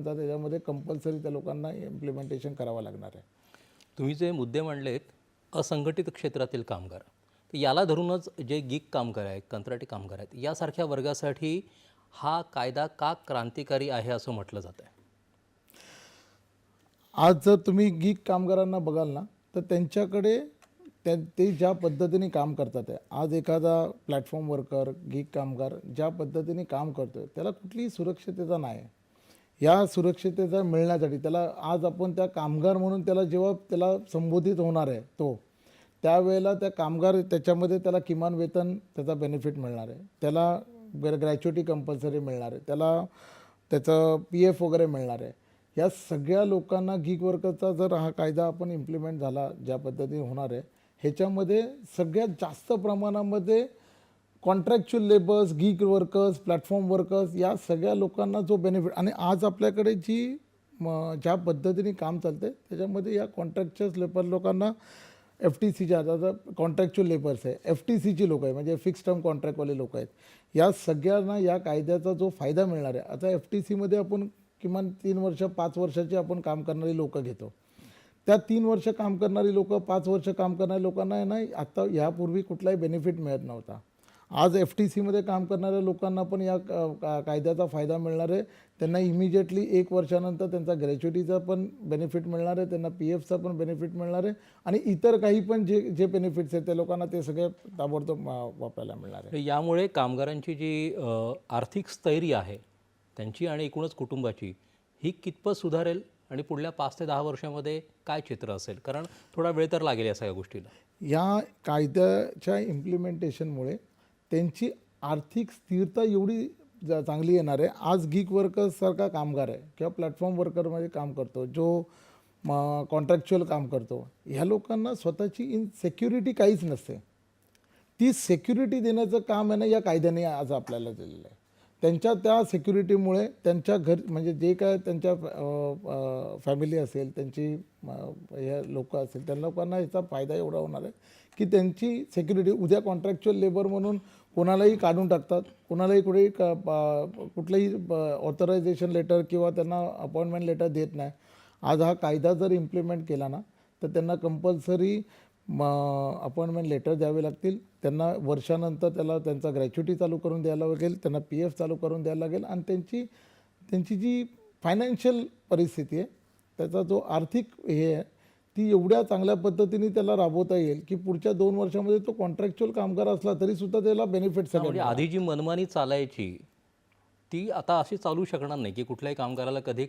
तर त्याच्यामध्ये कंपल्सरी त्या लोकांना इम्प्लिमेंटेशन करावं लागणार आहे. तुम्ही जे मुद्दे मांडलेत असंघटित क्षेत्रातील कामगार तर याला धरूनच जे गिग कामगार आहेत कंत्राटी कामगार आहेत यासारख्या वर्गासाठी हा कायदा का क्रांतिकारी आहे असं म्हटलं जात आहे आज जर तुम्ही गीक कामगारांना बघाल ना तर त्यांच्याकडे त्या ते ज्या पद्धतीने काम करतात आहे आज एखादा प्लॅटफॉर्म वर्कर गीक कामगार ज्या पद्धतीने काम करतोय त्याला कुठलीही सुरक्षितता नाही. आहे या सुरक्षिततेचा मिळण्यासाठी त्याला आज आपण त्या कामगार म्हणून त्याला जेव्हा त्याला संबोधित होणार आहे तो त्यावेळेला त्या कामगार त्याच्यामध्ये त्याला किमान वेतन त्याचा बेनिफिट मिळणार आहे. त्याला ग्रॅच्युटी कंपल्सरी मिळणार आहे. त्याला त्याचं पी एफ वगैरे मिळणार आहे. या सगळ्या लोकांना गीग वर्करचा जर हा कायदा आपण इम्प्लिमेंट झाला ज्या पद्धतीने होणार आहे ह्याच्यामध्ये सगळ्यात जास्त प्रमाणामध्ये contractual labours gig workers platform workers या सगळ्या लोकांना जो बेनिफिट आणि आज आपल्याकडे जी म, ज्या पद्धतीने काम चालते त्याच्यामध्ये या कॉन्ट्रॅक्चर्स लेबर लोकांना एफ टी सीच्या आता कॉन्ट्रॅक्च्युअल लेबर्स आहे. एफ टी सीची लोक आहे म्हणजे फिक्स टर्म कॉन्ट्रॅक्टवाले लोक आहेत. या सगळ्यांना या कायद्याचा जो फायदा मिळणार आहे आता एफ टी सीमध्ये आपण किमान तीन वर्ष पाच वर्षाची आपण काम करणारी लोक घेतो. त्या तीन वर्ष काम करणारी लोकं पाच वर्ष काम करणाऱ्या लोकांना आहे ना आत्ता ह्यापूर्वी कुठलाही बेनिफिट मिळत नव्हता. आज एफ टी सीमध्ये काम करणाऱ्या लोकांना पण या कायद्याचा फायदा मिळणार आहे. त्यांना इमिजिएटली एक वर्षानंतर त्यांचा ग्रॅच्युटीचा पण बेनिफिट मिळणार आहे. त्यांना पी एफचा पण बेनिफिट मिळणार आहे. आणि इतर काही पण जे जे बेनिफिट्स आहेत त्या लोकांना ते सगळे ताबडतोब वापरायला मिळणार आहे. यामुळे कामगारांची जी आर्थिक स्थैर्य आहे त्यांची आणि एकूणच कुटुंबाची ही कितपत सुधारेल आणि पुढल्या पाच ते दहा वर्षामध्ये काय चित्र असेल? कारण थोडा वेळ तर लागेल या सगळ्या गोष्टीला. या कायद्याच्या इम्प्लिमेंटेशनमुळे त्यांची आर्थिक स्थिरता एवढी जा- चांगली येणार आहे. आज गीक वर्कर्ससारखा कामगार आहे किंवा प्लॅटफॉर्म वर्करमध्ये काम करतो जो कॉन्ट्रॅक्च्युअल काम करतो. ह्या लोकांना स्वतःची इन सेक्युरिटी काहीच नसते. ती सेक्युरिटी देण्याचं काम आहे ना या कायद्याने आज आपल्याला दिलेलं आहे. त्यांच्या त्या सेक्युरिटीमुळे त्यांच्या घर म्हणजे जे काय त्यांच्या फॅमिली असेल त्यांची हे लोक असेल त्या लोकांना याचा फायदा एवढा होणार आहे की त्यांची सेक्युरिटी उद्या कॉन्ट्रॅक्च्युअल लेबर म्हणून कोणालाही काढून टाकतात. कोणालाही कुठेही क- कुठलंही ऑथरायझेशन लेटर किंवा त्यांना अपॉइंटमेंट लेटर देत नाही. आज हा कायदा जर इम्प्लिमेंट केला ना तर त्यांना कंपल्सरी अपॉइंटमेंट लेटर द्यावे लागतील. त्यांना वर्षानंतर त्याला त्यांचा ग्रॅच्युटी चालू करून द्यायला लागेल. त्यांना पी एफ चालू करून द्यायला लागेल. आणि त्यांची त्यांची जी फायनान्शियल परिस्थिती आहे त्याचा जो आर्थिक हे आहे ती एवढ्या चांगल्या पद्धतीने त्याला राबवता येईल की पुढच्या दोन वर्षामध्ये तो कॉन्ट्रॅक्च्युअल कामगार असला तरी सुद्धा त्याला बेनिफिट सगळे म्हणजे आधी जी मनमानी चालायची ती आता अशी चालू शकणार नाही की कुठल्याही कामगाराला कधी